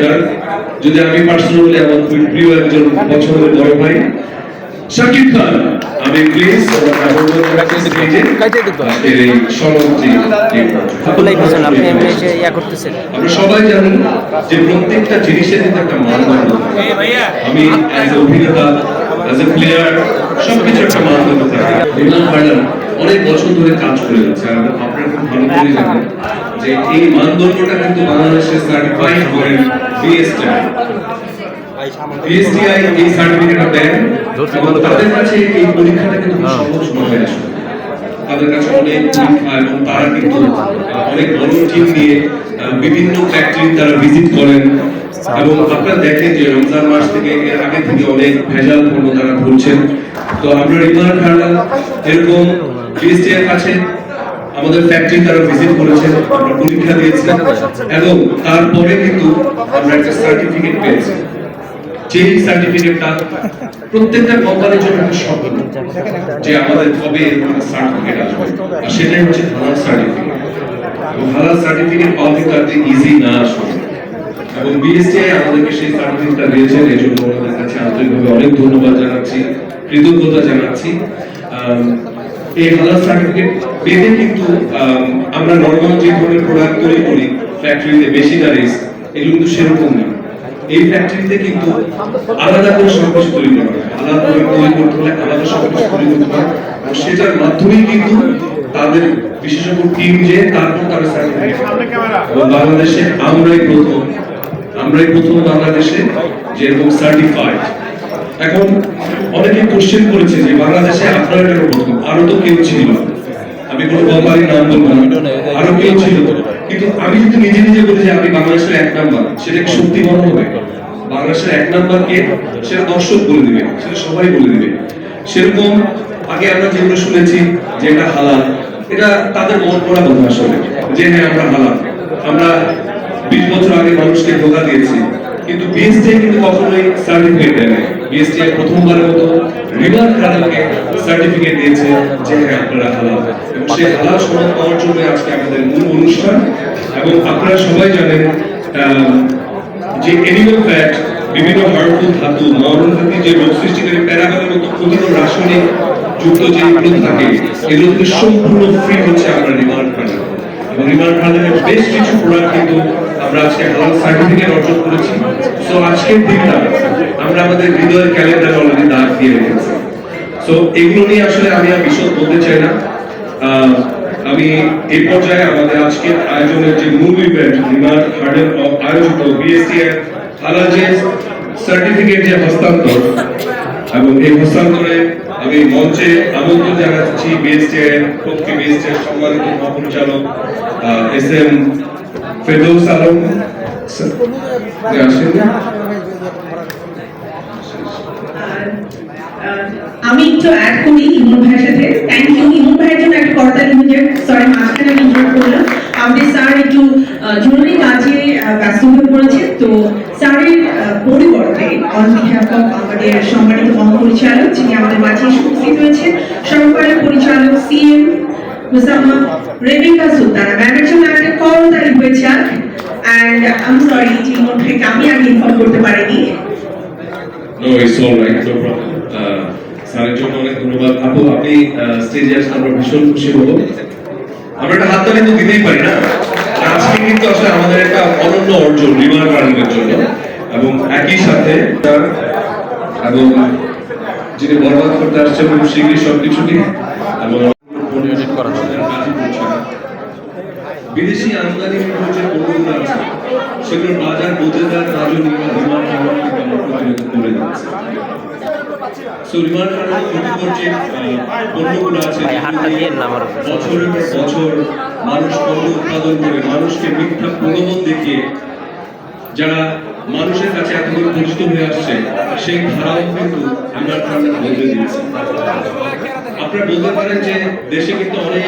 তালুকদার যদি আমি পার্সোনালি আমার খুবই প্রিয় একজন পছন্দের বড় ভাই শাকিব খান আমি প্লিজ আমরা সবাই জানি যে প্রত্যেকটা জিনিসের কিন্তু একটা মানদণ্ড আমি অ্যাজ অভিনেতা অ্যাজ এ প্লেয়ার সবকিছু একটা মানদণ্ড থাকে। বিমান অনেক বছর ধরে কাজ করে যাচ্ছে। আর আপনারা খুব ভালো করে জানেন যে এই মানদণ্ডটা কিন্তু বাংলাদেশে সার্টিফাইড করেন বিএসটিআই বিএসটিআই বিভিন্ন ফ্যাক্টরি তারা ভিজিট করেন। এবং আপনারা দেখেন যে রমজান মাস থেকে এর আগে থেকে অনেক ভেজাল পণ্য তারা ধরছেন তো আমরা রিমার খাড়া এরকম বিএসটি এর কাছে আমাদের ফ্যাক্টরি তারা ভিজিট করেছেন আমরা পরীক্ষা দিয়েছেন এবং তারপরে কিন্তু আমরা একটা সার্টিফিকেট পেয়েছি। যে সার্টিফিকেটটা প্রত্যেকটা কোম্পানির জন্য একটা স্বপ্ন যে আমাদের কবে সার্টিফিকেট আসবে। সেটাই হচ্ছে হালাল সার্টিফিকেট হালাল সার্টিফিকেট পাওয়া কিন্তু এত ইজি না আসলে। এবং বিএসটিআই আমাদেরকে সেই সার্টিফিকেটটা দিয়েছেন এই জন্য ওনাদের কাছে আন্তরিকভাবে অনেক ধন্যবাদ জানাচ্ছি, কৃতজ্ঞতা জানাচ্ছি। এই হালাল সার্টিফিকেট পেতে কিন্তু আমরা নর্মাল যে ধরনের প্রোডাক্ট তৈরি করি ফ্যাক্টরিতে মেশিনারিজ এগুলো কিন্তু সেরকম না। এই ফ্যাক্টরিতে কিন্তু আলাদা করে সবকিছু তৈরি করা আলাদা করে তৈরি করতে হলে আলাদা সবকিছু তৈরি করতে হয়। সেটার মাধ্যমেই কিন্তু তাদের বিশেষজ্ঞ টিম যে, তারপর তারা সার্টিফিকেট এবং বাংলাদেশে আমরাই প্রথম আমরাই প্রথম বাংলাদেশে যে এরকম সার্টিফাইড এখন অনেকে কোশ্চেন করেছে যে বাংলাদেশে আপনারা কেন প্রথম আরও তো কেউ ছিল আমি কোনো কোম্পানির নাম বলব না। আরও কেউ ছিল। কিন্তু আমি যদি নিজে নিজে বলি যে আমি বাংলাদেশের এক নাম্বার সেটা কি সত্যি মনে হবে বাংলাদেশের এক নাম্বার কে? সেটা দর্শক বলে দিবে সেটা সবাই বলে দিবে। সেরকম আগে আমরা যেগুলো শুনেছি যে এটা হালাল এটা তাদের মন করা কথা আসলে। যে হ্যাঁ আমরা হালাল। আমরা বিশ বছর আগে মানুষকে ধোকা দিয়েছি কিন্তু বিএসটিআই কিন্তু কখনোই সার্টিফিকেট দেয় বিএসটিআই প্রথমবারের মতো রিভার খাদাকে সার্টিফিকেট দিয়েছে যে হ্যাঁ আপনারা হালাল। এবং সেই হালাল সনদ পাওয়ার জন্য আজকে আমাদের মূল অনুষ্ঠান। এবং আপনারা সবাই জানেন যে এনিমাল ফ্যাট বিভিন্ন হার্মফুল ধাতু মরণঘাতী যে রোগ সৃষ্টিকারী প্যারাগনের মতো ক্ষতিকর রাসায়নিক যুক্ত থাকে, এগুলো থেকে সম্পূর্ণ ফ্রি হচ্ছে আমরা রিমান্ড খানা এবং রিমান্ড খানের বেশ কিছু প্রোডাক্ট কিন্তু আমরা আজকে হালাল সার্টিফিকেট অর্জন করেছি। সো আজকের দিনটা আমরা আমাদের হৃদয়ের ক্যালেন্ডারে অলরেডি দাগ দিয়ে রেখেছি। সো এগুলো নিয়ে আসলে আমি আর বিশদ বলতে চাই না। আমি এই পর্যায়ে আমাদের আজকের আয়োজনের যে মূল ইভেন্ট রিমান্ড হার্ডেন আয়োজিত বিএসসি এর হালাল সার্টিফিকেট যে হস্তান্তর, এবং এই হস্তান্তরে আমি মঞ্চে আমন্ত্রণ জানাচ্ছি বিএসটি এর পক্ষে বিএসটি এর সম্মানিত মহাপরিচালক এস এম ফেরদৌস আলম। আমি একটু অ্যাড করি ইমন ভাইয়ের সাথে থ্যাংক ইউ ইমন ভাইয়ের জন্য একটা করতালি মিনিট সরি মাঝখানে আমি ইন্টার করলাম। আমাদের স্যার একটু জরুরি কাজে ব্যস্ত হয়ে পড়েছে। তো স্যারের পরিবর্তে অন বিহাফ অফ আমাদের সম্মানিত মহাপরিচালক, যিনি আমাদের মাঝে উপস্থিত হয়েছেন, সহকারী পরিচালক সিএম মুসাম্মদ রেবিকা সুলতানা ম্যামের জন্য একটা করতালি হয়ে যাক। And I am sorry Emon ভাইকে আমি আগে ইনফর্ম করতে পারিনি। It's all right, no problem. Uh, স্যারের জন্য অনেক ধন্যবাদ আপু আপনি স্টেজে আসলে আমরা ভীষণ খুশি হব আমরা একটা হাততালি তো দিতেই পারি না আজকে কিন্তু আসলে আমাদের একটা অনন্য অর্জন রিমার গার্ডেনের জন্য এবং একই সাথে এবং যিনি বরবাদ করতে আসছেন খুব শীঘ্রই সবকিছু নিয়ে এবং না। বিদেশি আমদানি যে পণ্যগুলো আছে সেগুলোর বাজার বোঝেদার কাজও নির্মাণ নির্মাণ করে দিচ্ছে। সো রিমান্ড ক্ষতিকর যে পণ্যগুলো আছে। ভাই, হাতটা দিয়েন না আমার উপরে। বছরের পর বছর মানুষ পণ্য উৎপাদন করে মানুষকে মিথ্যা প্রলোভন দেখিয়ে যারা মানুষের কাছে এতদিন পরিচিত হয়ে আসছে সেই ধারাও কিন্তু রিমান্ড বদলে দিয়েছে। আপনারা বলতে পারেন যে দেশে কিন্তু অনেক